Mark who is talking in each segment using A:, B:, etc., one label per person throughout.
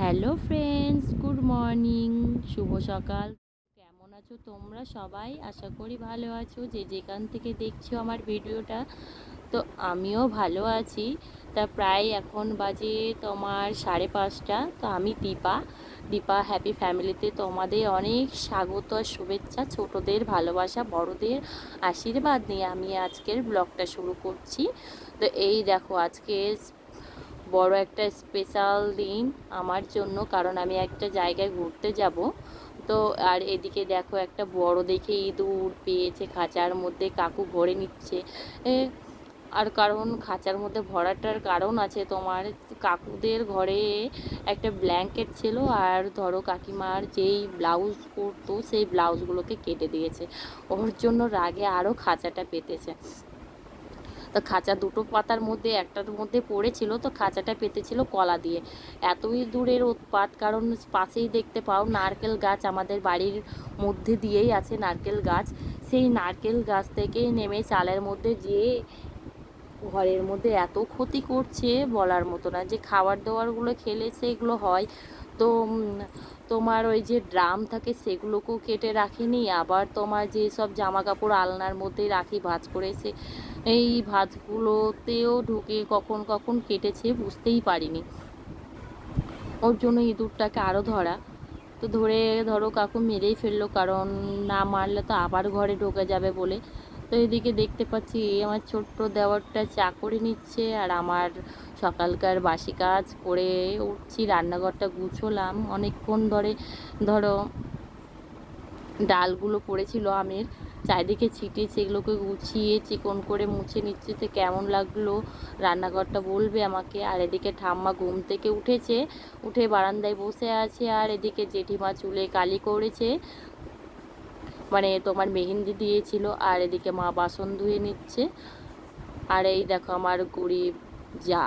A: Hello friends, good morning, শুভ সকাল। কেমন আছো তোমরা সবাই? আশা করি ভালো আছো। যে যেখান থেকে দেখছ আমার ভিডিওটা, তো আমিও ভালো আছি। তা প্রায় এখন বাজে তোমার সাড়ে পাঁচটা। তো আমি দীপা। দীপা হ্যাপি ফ্যামিলিতে তোমাদের অনেক স্বাগত আর শুভেচ্ছা। ছোটদের ভালোবাসা, বড়দের আশীর্বাদ নিয়ে আমি আজকের ব্লগটা শুরু করছি। তো এই দেখো আজকে বড় একটা স্পেশাল দিন আমার জন্য, কারণ আমি একটা জায়গায় ঘুরতে যাব। তো আর এদিকে দেখো একটা বড় দেখে ইঁদুর পেয়েছে, খাঁচার মধ্যে কাকু ভরে নিচ্ছে। আর কারণ খাঁচার মধ্যে ভরাটার কারণ আছে তোমার, কাকুদের ঘরে একটা ব্ল্যাঙ্কেট ছিল আর ধরো কাকিমার যেই ব্লাউজ পরতো, সেই ব্লাউজগুলোকে কেটে দিয়েছে। ওর জন্য রাগে আরও খাঁচাটা পেতেছে। তো খাঁচা দুটো পাতার মধ্যে, একটার মধ্যে পড়েছিল, তো খাঁচাটা পেতেছিল কলা দিয়ে। এতই দূরের উৎপাত, কারণ পাশেই দেখতে পাও নারকেল গাছ আমাদের বাড়ির মধ্যে দিয়েই আছে নারকেল গাছ। সেই নারকেল গাছ থেকে নেমে চালের মধ্যে যেয়ে ঘরের মধ্যে এত ক্ষতি করছে বলার মতো না, যে খাবার দাবারগুলো খেলে সেগুলো হয়। তো তোমার ওই যে ড্রাম থাকে সেগুলোকেও কেটে রাখিনি, আবার তোমার যে সব জামা কাপড় আলনার মধ্যে রাখি, ভাঁজ করেছে এই ভাঁজগুলোতেও ঢুকে কখন কখন কেটেছে বুঝতেই পারিনি। ওর জন্য ইঁদুরটাকে আরও ধরা। তো ধরে ধরো কাকু মেরেই ফেলল, কারণ না মারলে তো আবার ঘরে ঢোকে যাবে বলে। তো এদিকে দেখতে পাচ্ছি আমার ছোট্ট দেওয়ারটা চা করে নিচ্ছে, আর আমার সকালকার বাসি কাজ করে উঠছি, রান্নাঘরটা গুছোলাম। অনেকক্ষণ ধরে ধরো ডালগুলো পড়েছিল আমের। চারিদিকে ছিটিয়ে সেগুলোকে গুছিয়ে চিকন করে মুছে নিচ্ছে তো কেমন লাগল। রান্নাঘরটা বলবে আমাকে। আর এদিকে ঠাম্মা ঘুম থেকে উঠেছে, উঠে বারান্দায় বসে আছে। আর এদিকে জেঠিমা চুলে কালি করেছে মানে তোমার মেহেন্দি দিয়েছিল। আর এদিকে মা বাসন ধুয়ে নিচ্ছে। আর এই দেখো আমার গরিব যা।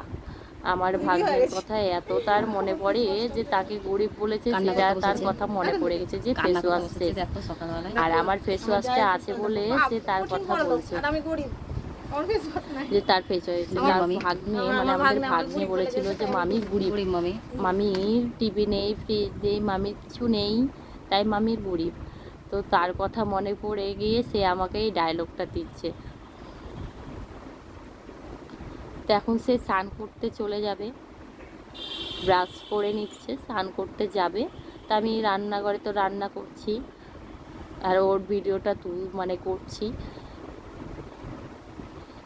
A: আমার ভাগ্যের কথা এত তার মনে পড়ে যে তাকে গরিব বলেছে সেটা তার কথা মনে পড়ে গেছে যে ফেস ওয়াশ আর আমার ফেস ওয়াশটা আছে বলে সে তার কথা বলছে। যে তার ফেস হয়েছে তার ভাগ্নে মানে
B: আমার
A: আমাদের
B: ভাগ্নে আমাকে
A: ভাগ্নে
B: ভুল
A: বলেছিল যে। মামি গরিব।
C: মামি।
A: মামির টিভি নেই ফ্রিজ নেই মামির কিছু নেই তাই মামির গরিব। তো তার কথা মনে পড়ে গিয়ে সে আমাকে এই ডায়লগটা দিচ্ছে। তো এখন সে স্নান করতে চলে যাবে। ব্রাশ করে নিচ্ছে, স্নান করতে যাবে। তা আমি রান্নাঘরে তো রান্না করছি। আর ওর ভিডিওটা তুল মানে করছি।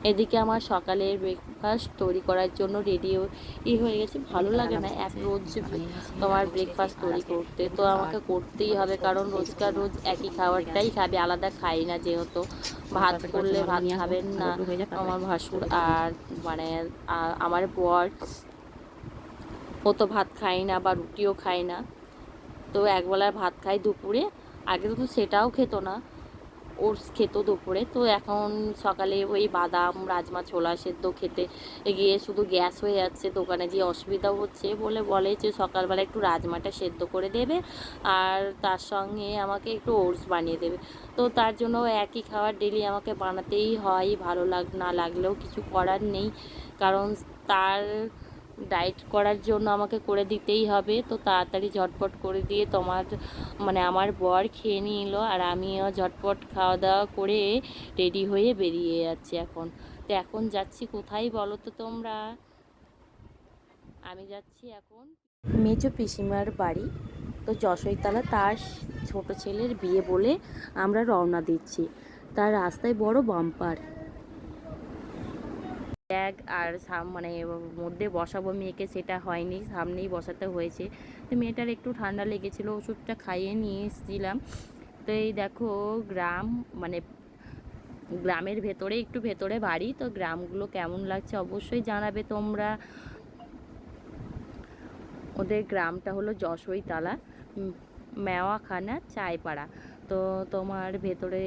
A: এদিকে আমার সকালের ব্রেকফাস্ট তৈরি করার জন্য রেডি ই হয়ে গেছে। ভালো লাগে না এক রোজ তোমার ব্রেকফাস্ট তৈরি করতে। তো আমাকে করতেই হবে কারণ রোজকার রোজ একই খাবারটাই খাবে আলাদা খাই না যেহেতু। ভাত করলে ভাত খাবেন না। আমার ভাসুর আর মানে আমার বর ও তো ভাত খায় না বা রুটিও খায় না। তো একবেলায় ভাত খায় দুপুরে আগে তো সেটাও খেত না। ওটস খেত দুপুরে। তো এখন সকালে ওই বাদাম, রাজমা, ছোলা সেদ্ধ খেতে গিয়ে শুধু গ্যাস হয়ে যাচ্ছে, দোকানে যে অসুবিধা হচ্ছে বলে বলে যে সকালবেলা একটু রাজমাটা সেদ্ধ করে দেবে আর তার সঙ্গে আমাকে একটু ওটস বানিয়ে দেবে। তো তার জন্য একই খাবার ডেলি আমাকে বানাতেই হয়, ভালো লাগ, না লাগলেও কিছু করার নেই। কারণ তার ডায়েট করার জন্য আমাকে করে দিতেই হবে। তো তাড়াতাড়ি ঝটপট করে দিয়ে তোমার মানে আমার বর খেয়ে নিল আর আমিও ঝটপট খাওয়া দাওয়া করে রেডি হয়ে বেরিয়ে যাচ্ছি এখন। তো এখন যাচ্ছি কোথায় বলো তো তোমরা? আমি যাচ্ছি এখন মেজো পিসিমার বাড়ি। তো যশোইতলা তার ছোট ছেলের বিয়ে বলে আমরা রওনা দিচ্ছি। তার রাস্তায় বড় বাম্পার। ব্যাগ আর মানে মধ্যে বসাবো মেয়েকে সেটা হয়নি, সামনেই বসাতে হয়েছে। তো মেয়েটার একটু ঠান্ডা লেগেছিলো, ওষুধটা খাইয়ে নিয়ে এসেছিলাম। তো এই দেখো, গ্রাম মানে গ্রামের ভেতরে, একটু ভেতরে বাড়ি, তো গ্রামগুলো কেমন লাগছে অবশ্যই জানাবে তোমরা। ওদের গ্রামটা হলো যশোইতলা মেওয়াখানা চায়পাড়া তো তোমার ভেতরে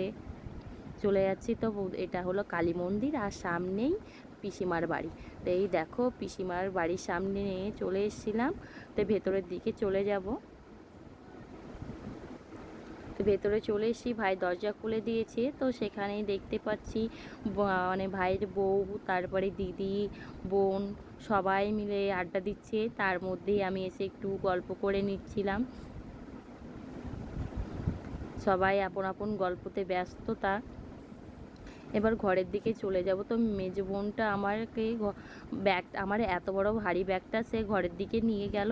A: চলে যাচ্ছি, তো এটা হলো কালী মন্দির, আর সামনেই পিসিমার বাড়ি। তো এই দেখো পিসিমার বাড়ির সামনে চলে এসেছিলাম। তো ভেতরের দিকে চলে যাব। তো ভেতরে চলে এসেছি, ভাই দরজা খুলে দিয়েছে। তো সেখানেই দেখতে পাচ্ছি মানে ভাইয়ের বউ, তারপরে দিদি, বোন সবাই মিলে আড্ডা দিচ্ছে। তার মধ্যেই আমি এসে একটু গল্প করে নিচ্ছিলাম। সবাই আপন আপন গল্পতে ব্যস্ততা। এবার ঘরের দিকে চলে যাব। তো মেজ বোনটা আমাকে ব্যাগ, আমার এত বড় ভারী ব্যাগটা সে ঘরের দিকে নিয়ে গেল।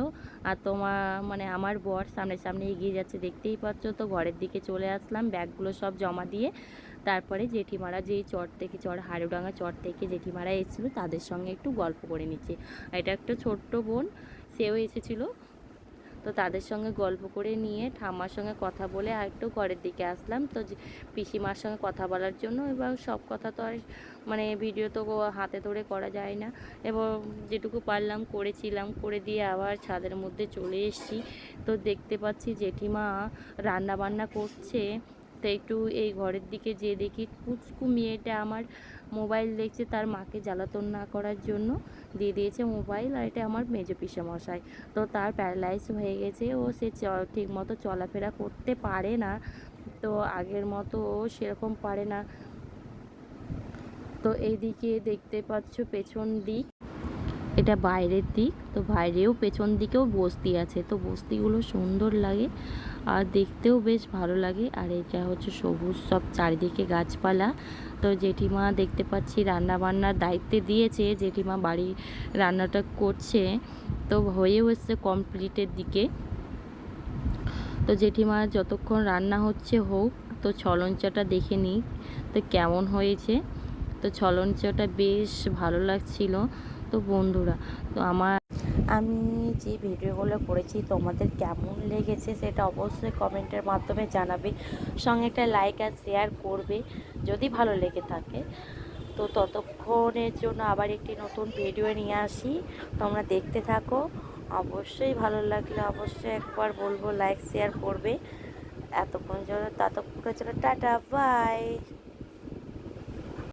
A: আর তোমার মানে আমার বর সামনে সামনে এগিয়ে যাচ্ছে, দেখতেই পাচ্ছ? তো ঘরের দিকে চলে আসলাম, ব্যাগগুলো সব জমা দিয়ে। তারপরে জেঠিমারা যেই চট থেকে চড় হাড়ুডাঙ্গা চট থেকে জেঠিমারা এসেছিল, তাদের সঙ্গে একটু গল্প করে নিচ্ছে। এটা একটা ছোট্ট বোন, সেও এসেছিল। তো তাদের সঙ্গে গল্প করে নিয়ে ঠাম্মার সঙ্গে কথা বলে আর একটু ঘরের দিকে আসলাম। তো পিসিমার সঙ্গে কথা বলার জন্য এবার সব কথা তো আর মানে ভিডিও তো হাতে ধরে করা যায় না। এবার যেটুকু পারলাম করেছিলাম, করে দিয়ে আবার ছাদের মধ্যে চলে এসেছি। তো দেখতে পাচ্ছি জেঠিমা রান্না বান্না করছে। তো একটু এই ঘরের দিকে যেয়ে দেখি। কুচকু মেয়েটা আমার মোবাইল দেখছে, তার মাকে জ্বালাতন না করার জন্য দিয়ে দিয়েছে মোবাইল, আর এটা আমার মেজো মশাই তো তার প্যারালাইজ হয়ে গেছে, ও সে ঠিক মতো চলাফেরা করতে পারে না। তো আগের মতো ও সেরকম পারে না। তো এইদিকে দেখতে পাচ্ছ পেছন দিক। এটা বাইরের দিক, তো বাইরেও পেছন দিকেও বস্তি আছে, তো বস্তিগুলো সুন্দর লাগে আর দেখতেও বেশ ভালো লাগে। আর এটা হচ্ছে সবুজ সব চারিদিকে গাছপালা, তো জেঠিমা দেখতে পাচ্ছি রান্না বান্নার দায়িত্বে দিয়েছে, জেঠিমা বাড়ি রান্নাটা করছে, তো হয়েও এসছে কমপ্লিটের দিকে। তো জেঠিমা যতক্ষণ রান্না হচ্ছে হোক, তো ছলঞ্চাটা দেখে নিই তো কেমন হয়েছে। তো ছলঞ্চাটা বেশ ভালো লাগছিল। তো বন্ধুরা, তো আমার আমি যে ভিডিওগুলো করেছি, তোমাদের কেমন লেগেছে সেটা অবশ্যই কমেন্টের মাধ্যমে জানাবে। সঙ্গে একটা লাইক আর শেয়ার করবে, যদি ভালো লেগে থাকে। তো ততক্ষণের জন্য আবার একটি নতুন ভিডিও নিয়ে আসি। তোমরা দেখতে থাকো। অবশ্যই ভালো লাগলে অবশ্যই একবার বলব লাইক শেয়ার করবে। এতক্ষণ জন্য ততক্ষণের জন্য টাটা বাই